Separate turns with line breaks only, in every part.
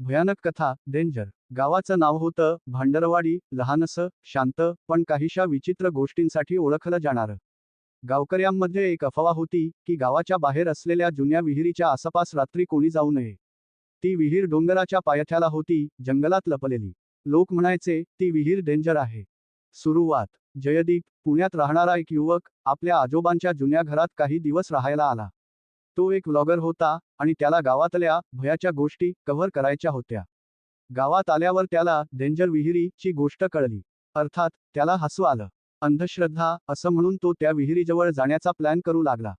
भयानक कथा डेंजर. गावाचं नाव होतं भांडरवाडी लहानसं शांत पण काहीशा विचित्र गोष्टींसाठी ओळखलं जाणारं. गावकऱ्यांमध्ये एक अफवा होती की गावाच्या बाहेर असलेल्या जुन्या विहिरीच्या आसपास रात्री कोणी जाऊ नये. ती विहीर डोंगराच्या पायथ्याला होती जंगलात लपलेली. लोक म्हणायचे ती विहीर डेंजर आहे. सुरुवात. जयदीप पुण्यात राहणारा एक युवक आपल्या आजोबांच्या जुन्या घरात काही दिवस राहायला आला. तो एक व्लॉगर होता आणि त्याला गावातल्या भयाच्या गोष्टी कव्हर करायच्या होत्या. गावात आल्यावर त्याला डेंजर विहिरीची गोष्ट कळली. अर्थात त्याला हसू आलं. अंधश्रद्धा असं म्हणून तो त्या विहिरीजवळ जाण्याचा प्लॅन करू लागला.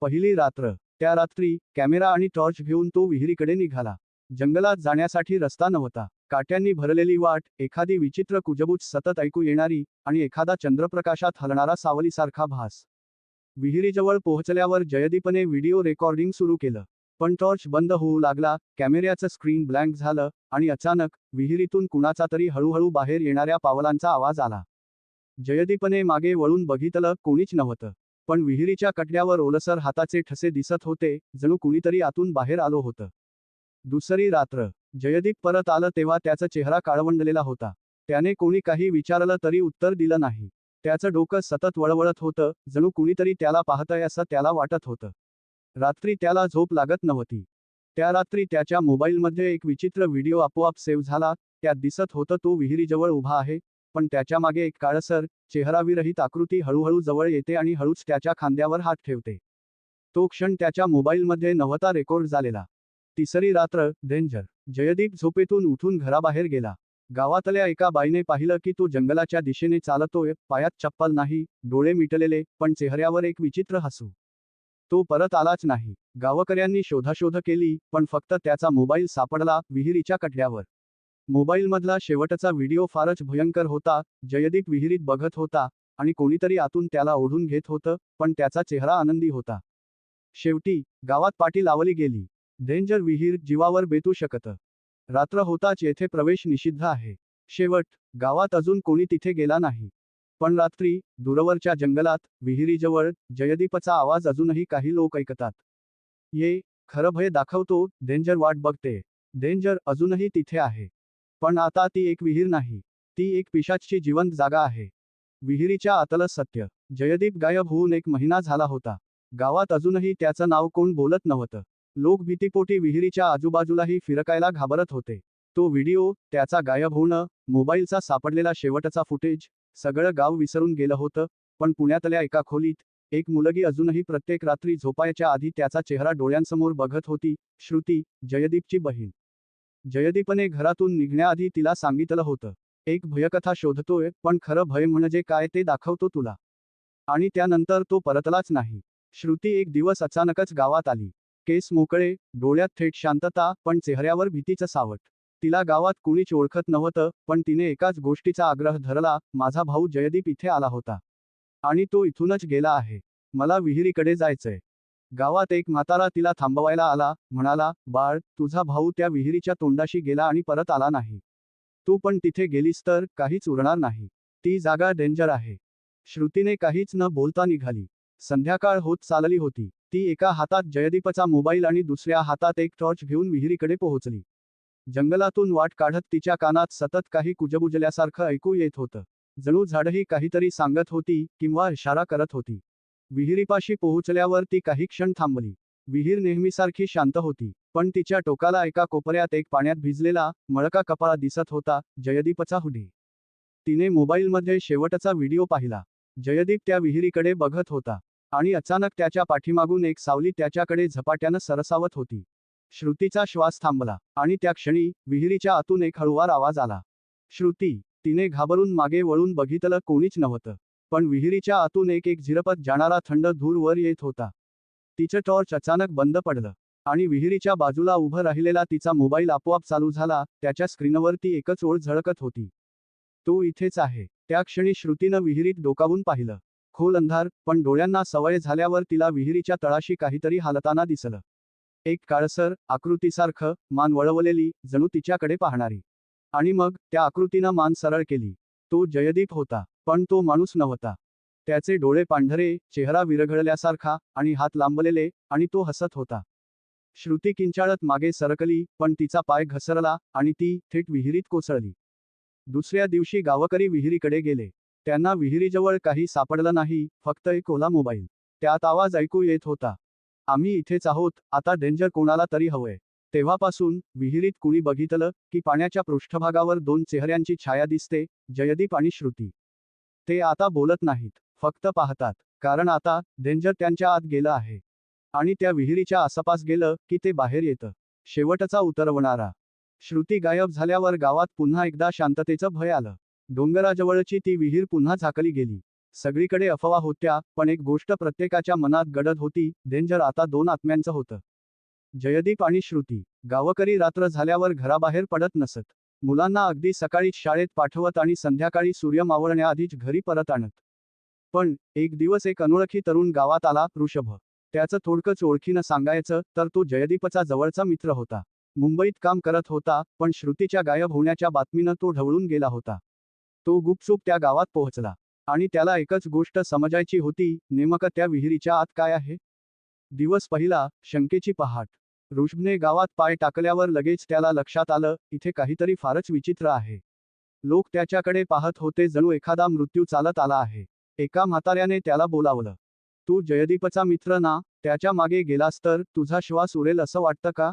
पहिली रात्र. त्या रात्री कॅमेरा आणि टॉर्च घेऊन तो विहिरीकडे निघाला. जंगलात जाण्यासाठी रस्ता नव्हता. काट्यांनी भरलेली वाट एखादी विचित्र कुजबूज सतत ऐकू येणारी आणि एखादा चंद्रप्रकाशात हलणारा सावलीसारखा भास. विहिरीजवळ पोहोचल्यावर जयदीपने व्हिडिओ रेकॉर्डिंग सुरू केलं. पण टॉर्च बंद होऊ लागला कॅमेऱ्याचं स्क्रीन ब्लँक झालं आणि अचानक विहिरीतून कुणाचा तरी हळूहळू बाहेर येणाऱ्या पावलांचा आवाज आला. जयदीपने मागे वळून बघितलं कोणीच नव्हतं. पण विहिरीच्या कटड्यावर ओलसर हाताचे ठसे दिसत होते जणू कुणीतरी आतून बाहेर आलो होतं. दुसरी रात्र. जयदीप परत आलं तेव्हा त्याचा चेहरा काळवंडलेला होता. त्याने कोणी काही विचारलं तरी उत्तर दिलं नाही. त्याचं डोकं सतत वळवळत होतं जणू कुणीतरी त्याला पाहतंय असं त्याला वाटत होतं. रात्री त्याला झोप लागत नव्हती. त्या रात्री त्याच्या मोबाईलमध्ये एक विचित्र व्हिडिओ आपोआप सेव्ह झाला त्यात दिसत होतं तो विहिरीजवळ उभा आहे पण त्याच्यामागे एक काळसर चेहराविरहित आकृती हळूहळू जवळ येते आणि हळूच त्याच्या खांद्यावर हात ठेवते. तो क्षण त्याच्या मोबाईलमध्ये नव्हता रेकॉर्ड झालेला. तिसरी रात्र डेंजर. जयदीप झोपेतून उठून घराबाहेर गेला. गावातल्या एका बाईने पाहिलं की तो जंगलाच्या दिशेने चालतोय पायात चप्पल नाही डोळे मिटलेले पण चेहऱ्यावर एक विचित्र हसू. तो परत आलाच नाही. गावकऱ्यांनी शोधाशोध केली पण फक्त त्याचा मोबाईल सापडला विहिरीच्या कठड्यावर. मोबाईलमधला शेवटचा व्हिडिओ फारच भयंकर होता जयदीप विहिरीत बघत होता आणि कोणीतरी आतून त्याला ओढून घेत होतं पण त्याचा चेहरा आनंदी होता. शेवटी गावात पाटी लावली गेली. डेंजर विहीर जीवावर बेतू शकतं. रात्र होताच येथे प्रवेश निषिद्ध आहे. शेवट गावात अजून कोणी तिथे गेला नाही. पण रात्री दूरवरच्या जंगलात विहिरीजवळ जयदीपचा आवाज अजूनही काही लोक ऐकतात. ये खरं भय दाखवतो डेंजर वाट बघते. डेंजर अजूनही तिथे आहे. पण आता ती एक विहीर नाही. ती एक पिशाचची जिवंत जागा आहे. विहिरीच्या आतलं सत्य. जयदीप गायब होऊन एक महिना झाला होता. गावात अजूनही त्याचं नाव कोण बोलत नव्हतं. लोक भीतीपोटी विहिरीच्या आजूबाजूलाही फिरकायला घाबरत होते. तो व्हिडिओ त्याचा गायब होणं मोबाईलचा सापडलेला शेवटचा फुटेज सगळं गाव विसरून गेलं होतं पण पुण्यातल्या एका खोलीत एक मुलगी अजूनही प्रत्येक रात्री झोपायच्या आधी त्याचा चेहरा डोळ्यांसमोर बघत होती श्रुती जयदीपची बहीण. जयदीपने घरातून निघण्याआधी तिला सांगितलं होतं एक भयकथा शोधतोय पण खरं भय म्हणजे काय ते दाखवतो तुला. आणि त्यानंतर तो परतलाच नाही. श्रुती एक दिवस अचानकच गावात आली. केस मोकळे डोळ्यात थेट शांतता पण चेहऱ्यावर भीतीचं सावट. तिला गावात कुणीच ओळखत नव्हतं पण तिने एकाच गोष्टीचा आग्रह धरला माझा भाऊ जयदीप इथे आला होता. आणि तो इथूनच गेला आहे. मला विहिरीकडे जायचंय. गावात एक म्हातारा तिला थांबवायला आला म्हणाला बाळ तुझा भाऊ त्या विहिरीच्या तोंडाशी गेला आणि परत आला नाही. तू पण तिथे गेलीस तर काहीच उरणार नाही. ती जागा डेंजर आहे. श्रुतीने काहीच न बोलता निघाली. संध्याकाळ होत चालली होती. ती एका हातात जयदीपचा मोबाईल आणि दुसऱ्या हातात एक टॉर्च घेऊन विहिरीकडे पोहोचली. जंगलातून वाट काढत तिच्या कानात सतत काही कुजबुजल्यासारखं ऐकू येत होतं. जणू झाडही काहीतरी सांगत होती किंवा इशारा करत होती. विहिरीपाशी पोहोचल्यावर ती काही क्षण थांबली. विहीर नेहमीसारखी शांत होती पण तिच्या टोकाला एका कोपऱ्यात एक पाण्यात भिजलेला मळका कपाळा दिसत होता जयदीपचा हुडी. तिने मोबाईलमध्ये शेवटचा व्हिडिओ पाहिला. जयदीप त्या विहिरीकडे बघत होता. आणि अचानक त्याच्या पाठीमागून एक सावली त्याच्याकडे झपाट्यानं सरसावत होती. श्रुतीचा श्वास थांबला आणि त्या क्षणी विहिरीच्या आतून एक हळुवार आवाज आला. श्रुती तिने घाबरून मागे वळून बघितलं कोणीच नव्हतं पण विहिरीच्या आतून एक एक झिरपत जाणारा थंड धूर वर येत होता. तिचं टॉर्च अचानक बंद पडलं आणि विहिरीच्या बाजूला उभं राहिलेला तिचा मोबाईल आपोआप चालू झाला त्याच्या स्क्रीनवर ती एकच ओळ झळकत होती. तो इथेच आहे. त्या क्षणी श्रुतीनं विहिरीत डोकावून पाहिलं. खोल अंधार पण डोळ्यांना सवय झाल्यावर तिला विहिरीच्या तळाशी काहीतरी हालताना दिसलं. एक काळसर आकृतीसारखं मान वळवलेली जणू तिच्याकडे पाहणारी. आणि मग त्या आकृतीनं मान सरळ केली. तो जयदीप होता पण तो माणूस नव्हता. त्याचे डोळे पांढरे चेहरा विरघळल्यासारखा आणि हात लांबलेले आणि तो हसत होता. श्रुती किंचाळत मागे सरकली पण तिचा पाय घसरला आणि ती थेट विहिरीत कोसळली. दुसऱ्या दिवशी गावकरी विहिरीकडे गेले. त्यांना विहिरीजवळ काही सापडलं नाही फक्त एक ओला मोबाईल. त्यात आवाज ऐकू येत होता. आम्ही इथेच आहोत आता डेंजर कोणाला तरी हवंय. तेव्हापासून विहिरीत कुणी बघितलं की पाण्याच्या पृष्ठभागावर दोन चेहऱ्यांची छाया दिसते जयदीप आणि श्रुती. ते आता बोलत नाहीत फक्त पाहतात कारण आता डेंजर त्यांच्या आत गेलं आहे. आणि त्या विहिरीच्या आसपास गेलं की ते बाहेर येतं. शेवटचा उतरवणारा. श्रुती गायब झाल्यावर गावात पुन्हा एकदा शांततेचं भय आलं. डोंगराजवळची ती विहीर पुन्हा झाकली गेली. सगळीकडे अफवा होत्या पण एक गोष्ट प्रत्येकाच्या मनात गडद होती डेंजर आता दोन आत्म्यांचं होतं. जयदीप आणि श्रुती गावकरी रात्र झाल्यावर घराबाहेर पडत नसत. मुलांना अगदी सकाळीच शाळेत पाठवत आणि संध्याकाळी सूर्य मावळण्याआधीच घरी परत आणत. पण एक दिवस एक अनोळखी तरुण गावात आला ऋषभ. त्याचं थोडकंच ओळखीनं सांगायचं तर तो जयदीपचा जवळचा मित्र होता. मुंबईत काम करत होता पण श्रुतीच्या गायब होण्याच्या बातमीनं तो ढवळून गेला होता. तो गुपचूप त्या गावात पोहोचला. आणि त्याला एकच गोष्ट समजायची होती नेमकं त्या विहिरीच्या आत काय आहे? दिवस पहिला शंकेची पहाट. ऋषभने गावात पाय टाकल्यावर लगेच त्याला लक्षात आलं इथे काहीतरी फारच विचित्र आहे. लोक त्याच्याकडे पाहत होते जणू एखादा मृत्यू चालत आला आहे. एका म्हाताऱ्याने त्याला बोलावलं. तू जयदीपचा मित्र ना त्याच्यामागे गेलास तर तुझा श्वास उरेल असं वाटतं का?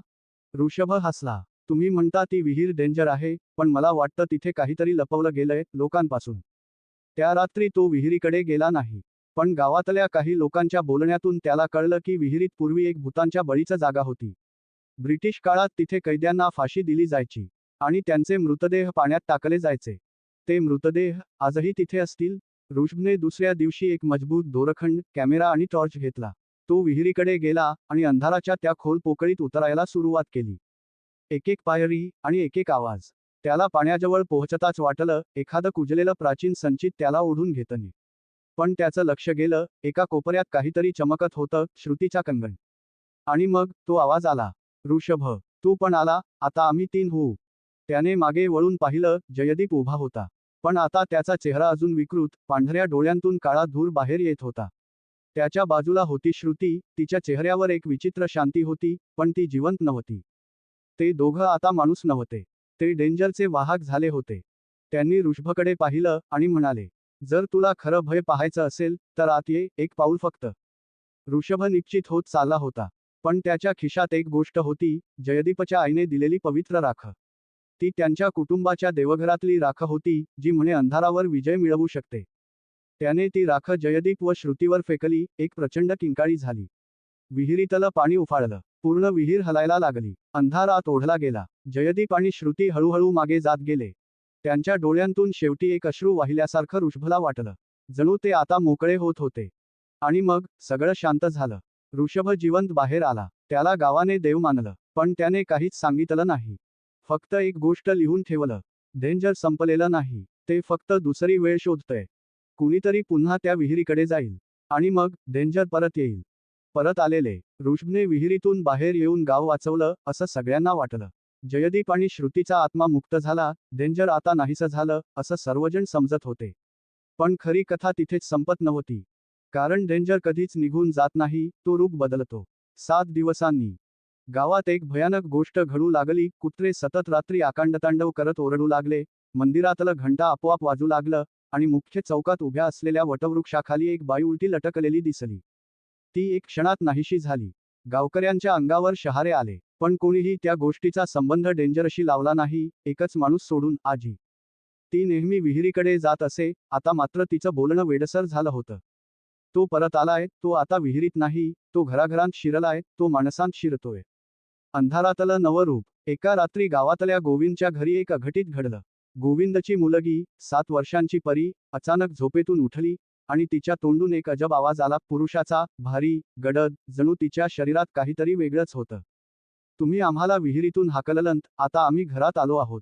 ऋषभ हसला. तुम्ही म्हणता ती विहीर डेंजर आहे पण मला वाटतं तिथे काहीतरी लपवलं गेलंय लोकांपासून. त्या रात्री तो विहिरीकडे गेला नाही पण गावातल्या काही लोकांच्या बोलण्यातून त्याला कळलं की विहिरीत पूर्वी एक भूतांच्या बळीचा जागा होती. ब्रिटिश काळात तिथे कैद्यांना फाशी दिली जायची आणि त्यांचे मृतदेह पाण्यात टाकले जायचे. ते मृतदेह आजही तिथे असतील? ऋषभने दुसऱ्या दिवशी एक मजबूत दोरखंड कॅमेरा आणि टॉर्च घेतला. तो विहिरीकडे गेला आणि अंधाराच्या त्या खोल पोकळीत उतरायला सुरुवात केली. एक एक पायरी आणि एक एक आवाज. त्याला पाण्याजवळ पोहोचताच वाटलं एखादं कुजलेलं प्राचीन संचित त्याला ओढून घेतनी पण त्याचं लक्ष गेलं एका कोपऱ्यात काहीतरी चमकत होतं श्रुतीचा कंगण. आणि मग तो आवाज आला ऋषभ तू पण आला आता आम्ही तीन होऊ. त्याने मागे वळून पाहिलं जयदीप उभा होता. पण आता त्याचा चेहरा अजून विकृत पांढऱ्या डोळ्यांतून काळा धूर बाहेर येत होता. त्याच्या बाजूला होती श्रुती तिच्या चेहऱ्यावर एक विचित्र शांती होती पण ती जिवंत नव्हती. ते दोघं आता माणूस नव्हते. ते डेंजरचे वाहक झाले होते. त्यांनी ऋषभकडे पाहिलं आणि म्हणाले जर तुला खरं भय पाहायचं असेल तर आत ये एक पाऊल फक्त. ऋषभ निश्चित होत चालला होता. पण त्याच्या खिशात एक गोष्ट होती जयदीपच्या आईने दिलेली पवित्र राख. ती त्यांच्या कुटुंबाच्या देवघरातली राख होती जी म्हणे अंधारावर विजय मिळवू शकते. त्याने ती राख जयदीप व श्रुतीवर फेकली एक प्रचंड किंकाळी झाली. विहिरीतलं पाणी उफाळलं. पूर्ण विहीर हलायला लागली. अंधारात ओढला गेला. जयदीप आणि श्रुती हळूहळू मागे जात गेले. त्यांच्या डोळ्यांतून शेवटी एक अश्रू वाहिल्यासारखं ऋषभला वाटलं. जणू ते आता मोकळे होत होते. आणि मग सगळं शांत झालं. ऋषभ जिवंत बाहेर आला. त्याला गावाने देव मानलं. पण त्याने काहीच सांगितलं नाही. फक्त एक गोष्ट लिहून ठेवलं. डेंजर संपलेलं नाही. ते फक्त दुसरी वेळ शोधतय. कुणीतरी पुन्हा त्या विहिरीकडे जाईल. आणि मग डेंजर परत येईल. परत आलेले. ऋषभने विहिरीतून बाहेर येऊन गाव वाचवलं असं सगळ्यांना वाटलं. जयदीप आणि श्रुतीचा आत्मा मुक्त झाला डेंजर आता नाहीसं झालं असं सर्वजण समजत होते. पण खरी कथा तिथेच संपत नव्हती. कारण डेंजर कधीच निघून जात नाही तो रूप बदलतो. सात दिवसांनी. गावात एक भयानक गोष्ट घडू लागली कुत्रे सतत रात्री आकांडतांडव करत ओरडू लागले मंदिरातलं घंटा आपोआप वाजू लागलं आणि मुख्य चौकात उभ्या असलेल्या वटवृक्षाखाली एक बाई उलटी लटकलेली दिसली. ती एक क्षणात नाहीशी झाली. गावकऱ्यांच्या अंगावर शहारे आले. पण कोणीही त्या गोष्टीचा संबंध डेंजरशी लावला नाही एकच माणूस सोडून आजी. ती नेहमी विहिरीकडे जात असे आता मात्र तिचं बोलणं वेडसर झालं होतं. तो परत आलाय तो आता विहिरीत नाही तो घराघरांत शिरलाय तो माणसांत शिरतोय. अंधारातलं नवं रूप. एका रात्री गावातल्या गोविंदच्या घरी एक अघटित घडलं. गोविंदची मुलगी सात वर्षांची परी अचानक झोपेतून उठली आणि तिच्या तोंडून एक अजब आवाज आला. पुरुषाचा भारी गडद जणू तिच्या शरीरात काहीतरी वेगळंच होतं. तुम्ही आम्हाला विहिरीतून हाकललंत आता आम्ही घरात आलो आहोत.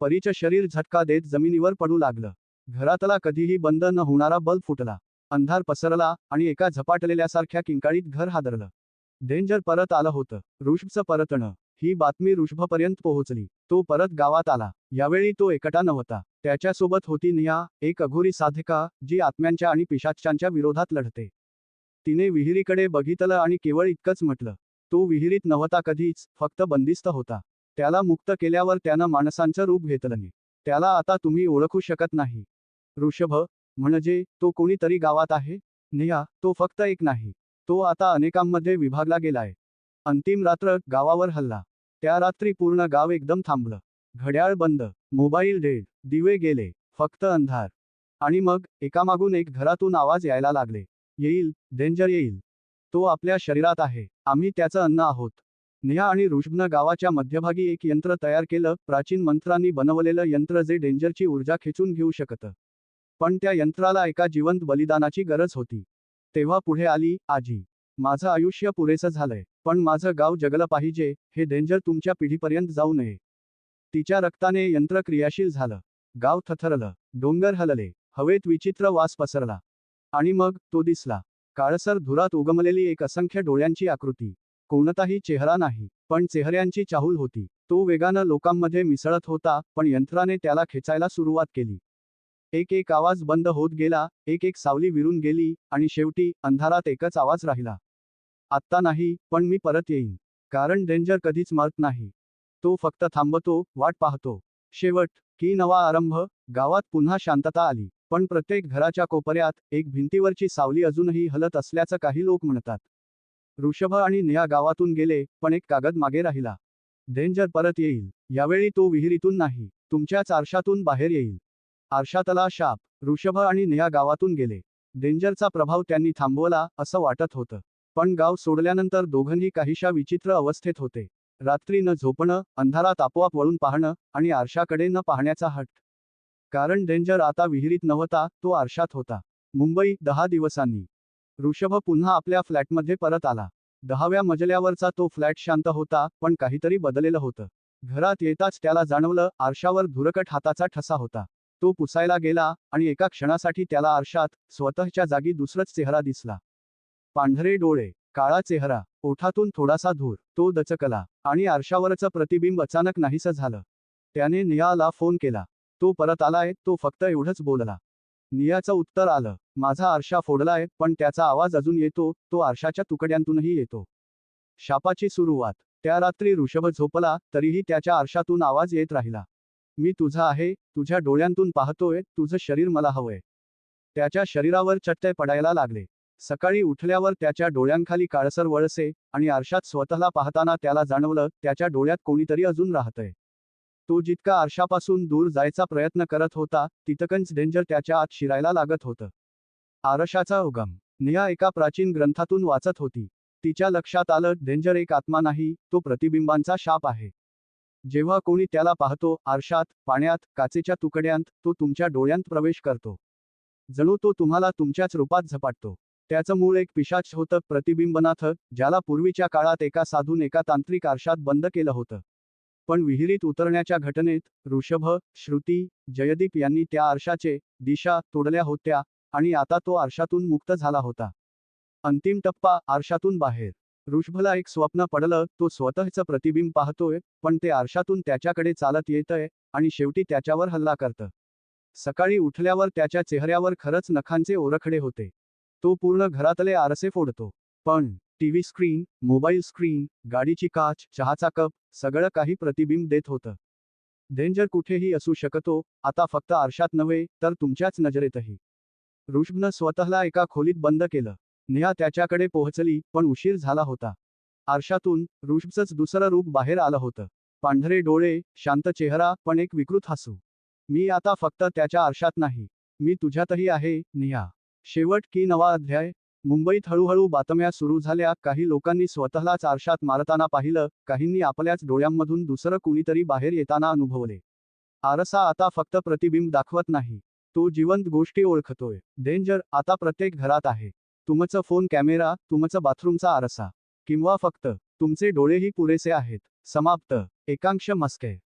परीचं शरीर झटका देत जमिनीवर पडू लागलं. घरातला कधीही बंद न होणारा बल्ब फुटला. अंधार पसरला आणि एका झपाटलेल्यासारख्या किंकाळीत घर हादरलं. डेंजर परत आलं होतं. ऋषभचं परतणं. ही बातमी ऋषभपर्यंत पोहोचली. तो परत गावात आला. यावेळी तो एकटा नव्हता. त्याच्यासोबत होती निया एक अघोरी साधिका जी आत्म्यांच्या आणि पिशाच्यांच्या विरोधात लढते. तिने विहिरीकडे बघितलं आणि केवळ इतकंच म्हटलं. तो विहिरीत नव्हता कधीच फक्त बंदिस्त होता. त्याला मुक्त केल्यावर त्यानं माणसांचं रूप घेतलं त्याला आता तुम्ही ओळखू शकत नाही. ऋषभ म्हणजे तो कोणीतरी गावात आहे? नेहा तो फक्त एक नाही. तो आता अनेकांमध्ये विभागला गेलाय. अंतिम रात्र गावावर हल्ला. त्या रात्री पूर्ण गाव एकदम थांबलं. घड्याळ बंद मोबाईल डेड दिवे गेले फक्त अंधार. आणि मग एकामागून एक घरातून आवाज यायला लागले. येईल डेंजर येईल. तो आपल्या शरीरात आहे. आम्ही त्याचं अन्न आहोत. नेहा आणि ऋषभनं गावाच्या मध्यभागी एक यंत्र तयार केलं. प्राचीन मंत्रांनी बनवलेलं यंत्र जे डेंजरची ऊर्जा खेचून घेऊ शकतं. पण त्या यंत्राला एका जिवंत बलिदानाची गरज होती. तेव्हा पुढे आली आजी. माझं आयुष्य पुरेसं झालंय पण माझं गाव जगलं पाहिजे हे डेंजर तुमच्या पिढीपर्यंत जाऊ नये. तिच्या रक्ताने यंत्र क्रियाशील झालं. गाव थथरलं डोंगर हलले हवेत विचित्र वास पसरला. आणि मग तो दिसला. काळसर धुरात उगमलेली एक असंख्य डोळ्यांची आकृती. कोणताही चेहरा नाही पण चेहऱ्यांची चाहूल होती. तो वेगानं लोकांमध्ये मिसळत होता पण यंत्राने त्याला खेचायला सुरुवात केली. एक एक आवाज बंद होत गेला एक एक सावली विरून गेली आणि शेवटी अंधारात एकच आवाज राहिला. आत्ता नाही पण मी परत येईन. कारण डेंजर कधीच मरत नाही. तो फक्त थांबतो वाट पाहतो. शेवट की नवा आरंभ गावात पुन्हा शांतता आली. पण प्रत्येक घराच्या कोपऱ्यात एक भिंतीवरची सावली अजूनही हलत असल्याचं काही लोक म्हणतात. ऋषभ आणि नेहा गावातून गेले पण एक कागद मागे राहिला. डेंजर परत येईल. यावेळी तो विहिरीतून नाही तुमच्याच आरशातून बाहेर येईल. आरशातला शाप ऋषभ आणि नेहा गावातून गेले. डेंजरचा प्रभाव त्यांनी थांबवला असं वाटत होतं. पण गाव सोडल्यानंतर दोघंही काहीशा विचित्र अवस्थेत होते. रात्री न झोपणं अंधारात आपोआप वळून पाहणं आणि आरशाकडे न पाहण्याचा हट कारण डेंजर आता विहिरीत नव्हता तो आरशात होता. मुंबई दहा दिवसांनी. ऋषभ पुन्हा आपल्या फ्लॅटमध्ये परत आला. दहाव्या मजल्यावरचा तो फ्लॅट शांत होता पण काहीतरी बदलेलं होतं. घरात येताच त्याला जाणवलं आरशावर धुरकट हाताचा ठसा होता. तो पुसायला गेला आणि एका क्षणासाठी त्याला आरशात स्वतःच्या जागी दुसराच चेहरा दिसला. पांढरे डोळे काळा चेहरा ओठातून थोडासा धूर तो दचकला आणि आरशावरचं प्रतिबिंब अचानक नाहीसं झालं. त्याने नियाला फोन केला. तो परत आलाय तो फक्त एवढंच बोलला. नियाचं उत्तर आलं. माझा आरशा फोडलाय पण त्याचा आवाज अजून येतो तो आरशाच्या तुकड्यांतूनही येतो. शापाची सुरुवात. त्या रात्री ऋषभ झोपला तरीही त्याच्या आरशातून आवाज येत राहिला. मी तुझा आहे तुझ्या डोळ्यांतून पाहतोय तुझं शरीर मला हवंय. त्याच्या शरीरावर चट्टे पडायला लागले. सकाळी उठल्यावर त्याच्या डोळ्यांखाली काळसर वळसे आणि आरशात स्वतःला पाहताना त्याला जाणवलं त्याच्या डोळ्यात कोणीतरी अजून राहतंय. तो जितका आरशापासून दूर जायचा प्रयत्न करत होता तितकंच डेंजर त्याच्या आत शिरायला लागत होतं. आरशाचा उगम. निया एका प्राचीन ग्रंथातून वाचत होती. तिच्या लक्षात आलं डेंजर एक आत्मा नाही तो प्रतिबिंबांचा शाप आहे. जेव्हा कोणी त्याला पाहतो आरशात पाण्यात काचेच्या तुकड्यांत तो तुमच्या डोळ्यांत प्रवेश करतो. जणू तो तुम्हाला तुमच्याच रूपात झपाटतो. त्याचं मूळ एक पिशाच होतं प्रतिबिंबनाथ ज्याला पूर्वीच्या काळात एका साधून एका तांत्रिक आरशात बंद केलं होतं. पण विहिरीत उतरण्याच्या घटनेत ऋषभ श्रुती जयदीप यांनी त्या आरशाचे दिशा तोडल्या होत्या आणि आता तो आरशातून मुक्त झाला होता. अंतिम टप्पा आरशातून बाहेर. ऋषभला एक स्वप्न पडलं तो स्वतःचं प्रतिबिंब पाहतोय पण ते आरशातून त्याच्याकडे चालत येतंय आणि शेवटी त्याच्यावर हल्ला करतं. सकाळी उठल्यावर त्याच्या चेहऱ्यावर खरंच नखांचे ओरखडे होते. तो पूर्ण घरातले आरसे फोडतो. पण टीव्ही स्क्रीन मोबाईल स्क्रीन गाडीची काच चहाचा कप सगळं काही प्रतिबिंब देत होतं. डेंजर कुठेही असू शकतो आता फक्त आरशात नव्हे तर तुमच्याच नजरेतही. ऋषभनं स्वतःला एका खोलीत बंद केलं. नेहा त्याच्याकडे पोहोचली पण उशीर झाला होता. आरशातून ऋषभचंच दुसरं रूप बाहेर आलं होतं. पांढरे डोळे शांत चेहरा पण एक विकृत हसू. मी आता फक्त त्याच्या आरशात नाही. मी तुझ्यातही आहे नेहा. शेवट की नवा अध्याय? मुंबईत हळूहळू बातम्या सुरू झाल्या. काही लोकांनी स्वतःलाच आरशात मारताना पाहिलं. काहींनी आपल्याच डोळ्यांमधून दुसरं कुणीतरी बाहेर येताना अनुभवले. आरसा आता फक्त प्रतिबिंब दाखवत नाही. तो जिवंत गोष्टी ओळखतोय. डेंजर आता प्रत्येक घरात आहे. तुमचं फोन कॅमेरा तुमचं बाथरूमचा आरसा. किंवा फक्त तुमचे डोळेही पुरेसे आहेत. समाप्त. एकांश मस्के.